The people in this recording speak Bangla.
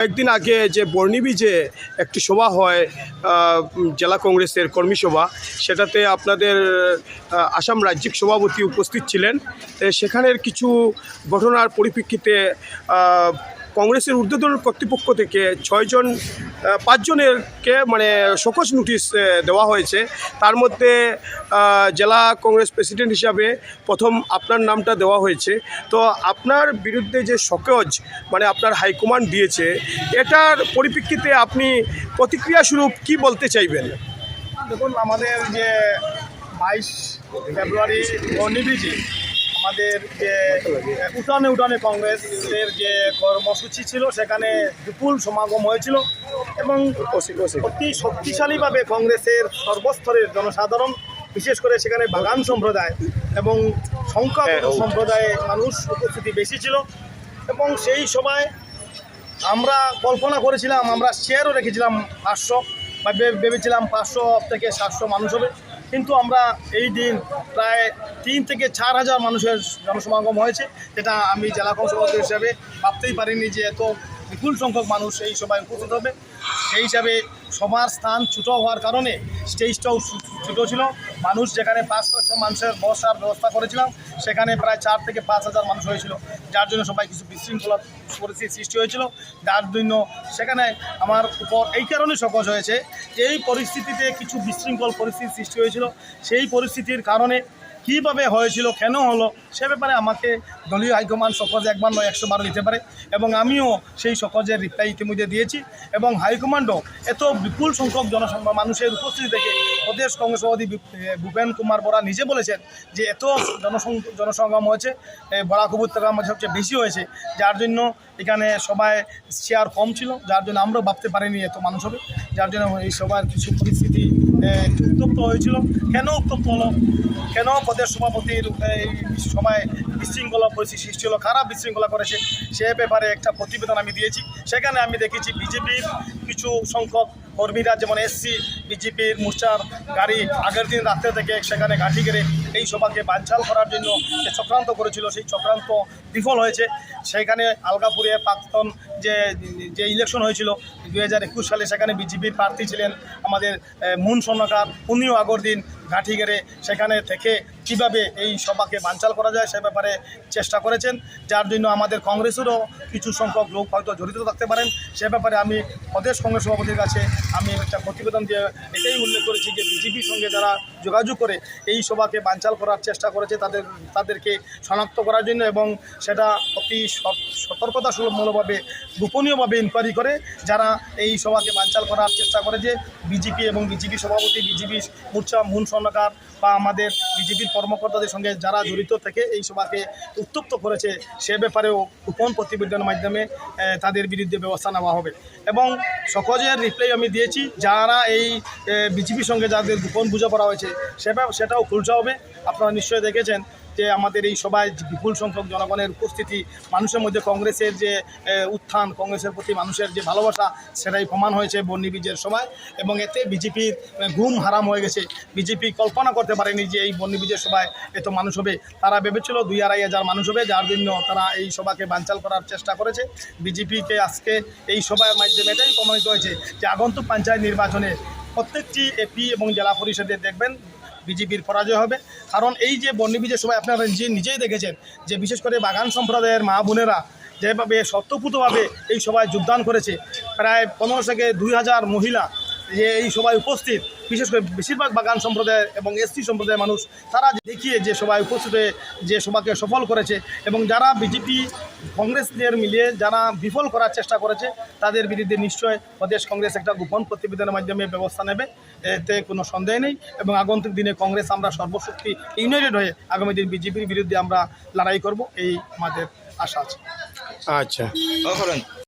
কয়েকদিন আগে যে বর্ণিবীজে একটি সভা হয় জেলা কংগ্রেসের কর্মী সভা, সেটাতে আপনাদের আসাম রাজ্যিক সভাপতি উপস্থিত ছিলেন। সেখানের কিছু ঘটনার পরিপ্রেক্ষিতে কংগ্রেসের ঊর্ধ্বতন কর্তৃপক্ষ থেকে ছয়জন পাঁচজনেরকে মানে সকস নোটিশ দেওয়া হয়েছে। তার মধ্যে জেলা কংগ্রেস প্রেসিডেন্ট হিসাবে প্রথম আপনার নামটা দেওয়া হয়েছে। তো আপনার বিরুদ্ধে যে সকজ মানে আপনার হাইকমান্ড দিয়েছে, এটার পরিপ্রেক্ষিতে আপনি প্রতিক্রিয়া স্বরূপ কি বলতে চাইবেন? দেখুন, আমাদের যে বাইশ ফেব্রুয়ারি বর্ণিবিজি আমাদের যে উঠানে উঠানে কংগ্রেসের যে কর্মসূচি ছিল সেখানে বিপুল সমাগম হয়েছিল এবং অতি শক্তিশালীভাবে কংগ্রেসের সর্বস্তরের জনসাধারণ বিশেষ করে সেখানে বাগান সম্প্রদায় এবং সংখ্যা হ্যাঁ, ও- সম্প্রদায়ের মানুষ উপস্থিতি বেশি ছিল এবং সেই সময় আমরা কল্পনা করেছিলাম আমরা শেয়ারও রেখেছিলাম পাঁচশো বা ভেবেছিলাম পাঁচশো থেকে সাতশো মানুষ হবে। কিন্তু আমরা এই দিন প্রায় তিন থেকে চার হাজার মানুষের জনসমাগম হয়েছে, যেটা আমি জেলা কংসভাপতি হিসাবে ভাবতেই পারিনি যে এত বিপুল সংখ্যক মানুষ এই সভায় উপস্থিত হবে। সেই হিসাবে সবার স্থান ছোটো হওয়ার কারণে স্টেজটাও ছোটো ছিল। মানুষ যেখানে পাঁচ ছশো মানুষের বসার ব্যবস্থা করেছিলাম, সেখানে প্রায় চার থেকে পাঁচ হাজার মানুষ হয়েছিল। যার জন্য সবাই কিছু বিশৃঙ্খলা পরিস্থিতির সৃষ্টি হয়েছিল। যার জন্য সেখানে আমার উপর এই কারণে সকজ হয়েছে যে এই পরিস্থিতিতে কিছু বিশৃঙ্খল পরিস্থিতির সৃষ্টি হয়েছিল। সেই পরিস্থিতির কারণে কীভাবে হয়েছিল, কেন হলো, সে ব্যাপারে আমাকে দলীয় হাইকমান্ড সকজ একবার নয়, একশো বার দিতে পারে। এবং আমিও সেই সকজের রিপ্লাই ইতিমধ্যে দিয়েছি। এবং হাইকমান্ডও এত বিপুল সংখ্যক জনসংখ্যা মানুষের উপস্থিতি থেকে প্রদেশ কংগ্রেস সভাপতি ভূপেন কুমার বরা নিজে বলেছেন যে এত জনসং জনসংগ্রাম হয়েছে বরাক উপত্যকার মধ্যে সবচেয়ে বেশি হয়েছে। যার জন্য এখানে সবাই শেয়ার কম ছিল, যার জন্য আমরাও ভাবতে পারিনি এত মানুষ হবে। যার জন্য এই সবার কিছু পরিস্থিতি উত্তপ্ত হয়েছিল কেন উত্তপ্ত হলো কেন প্রদেশ সভাপতির এই সময় বিশৃঙ্খলা পরিস্থিতি সৃষ্টি হলো? খারাপ বিশৃঙ্খলা করেছে? সে ব্যাপারে একটা প্রতিবেদন আমি দিয়েছি। সেখানে আমি দেখেছি বিজেপির কিছু সংখ্যক কর্মীরা, যেমন এসসি, বিজেপির মোর্চার গাড়ি আগের দিন রাত্রে থেকে সেখানে ঘাঁটি গেড়ে এই সভাকে বানচাল করার জন্য চক্রান্ত করেছিল, সেই চক্রান্ত বিফল হয়েছে। সেখানে আলগাপুরে প্রাক্তন যে যে ইলেকশন হয়েছিল দু হাজার একুশ সালে সেখানে বিজেপির প্রার্থী ছিলেন আমাদের মুন সন্নকার উনিও আগর দিন ঘাঁটি গেড়ে সেখানে থেকে কীভাবে এই সভাকে বানচাল করা যায় সে ব্যাপারে চেষ্টা করেছেন, যার জন্য আমাদের কংগ্রেসেরও কিছু সংখ্যক লোক হয়তো জড়িত থাকতে পারেন। সে ব্যাপারে আমি প্রদেশ কংগ্রেস সভাপতির কাছে আমি একটা প্রতিবেদন দিয়ে এটাই উল্লেখ করেছি যে বিজেপির সঙ্গে যারা যোগাযোগ করে এই সভাকে বানচাল করার চেষ্টা করেছে, তাদের, তাদেরকে শনাক্ত করার জন্য এবং সেটা অতি সত- সতর্কতামূলকভাবে গোপনীয়ভাবে ইনকোয়ারি করে, যারা এই সভাকে বানচাল করার চেষ্টা করে যে বিজেপি এবং বিজেপি সভাপতি, বিজেপি মোর্চা মুন স্বর্ণকার বা আমাদের বিজেপির কর্মকর্তাদের সঙ্গে যারা জড়িত থেকে এই সভাকে উত্তপ্ত করেছে, সে ব্যাপারেও গোপন প্রতিবেদনের মাধ্যমে তাদের বিরুদ্ধে ব্যবস্থা নেওয়া হবে। এবং সকজের রিপ্লাই আমি দিয়েছি, যারা এই বিজেপির সঙ্গে যাদের গোপন বোঝাপড়া হয়েছে সেটা সেটাও খুলসা হবে। আপনারা নিশ্চয়ই দেখেছেন যে আমাদের এই সভায় বিপুল সংখ্যক জনগণের উপস্থিতি, মানুষের মধ্যে কংগ্রেসের যে উত্থান, কংগ্রেসের প্রতি মানুষের যে ভালোবাসা, সেটাই প্রমাণ হয়েছে বন্যবীজের সভায় এবং এতে বিজেপির ঘুম হারাম হয়ে গেছে। বিজেপি কল্পনা করতে পারেনি যে এই বন্যবীজের সভায় এত মানুষ হবে। তারা ভেবেছিল দুই আড়াই হাজার মানুষ হবে, যার জন্য তারা এই সভাকে বানচাল করার চেষ্টা করেছে। বিজেপিকে আজকে এই সভার মাধ্যমে এটাই প্রমাণিত হয়েছে যে আগন্তুক পঞ্চায়েত নির্বাচনে প্রত্যেকটি এপি এবং জেলা পরিষদে দেখবেন বিজেপির পরাজয় হবে। কারণ এই যে বন্যবীজের সবাই আপনারা নিজে নিজেই দেখেছেন, যে বিশেষ করে বাগান সম্প্রদায়ের মা বোনেরা যেভাবে স্বতঃপূতভাবে এই সভায় যোগদান করেছে, প্রায় পনেরো থেকে দুই হাজার মহিলা যে এই সবাই উপস্থিত বিশেষ করে বেশিরভাগ বাগান সম্প্রদায়ের এবং এসটি সম্প্রদায়ের মানুষ তারা দেখিয়ে যে সবাই উপস্থিত হয়ে যে সভাকে সফল করেছে এবং যারা বিজেপি কংগ্রেসদের মিলিয়ে যারা বিফল করার চেষ্টা করেছে তাদের বিরুদ্ধে নিশ্চয় প্রদেশ কংগ্রেস একটা গোপন প্রতিবেদনের মাধ্যমে ব্যবস্থা নেবে। এতে কোনো সন্দেহ নেই এবং আগন্তুক দিনে কংগ্রেস আমরা সর্বশক্তি ইউনাইটেড হয়ে আগামী দিন বিজেপির বিরুদ্ধে আমরা লড়াই করব এই আমাদের আশা আছে। আচ্ছা।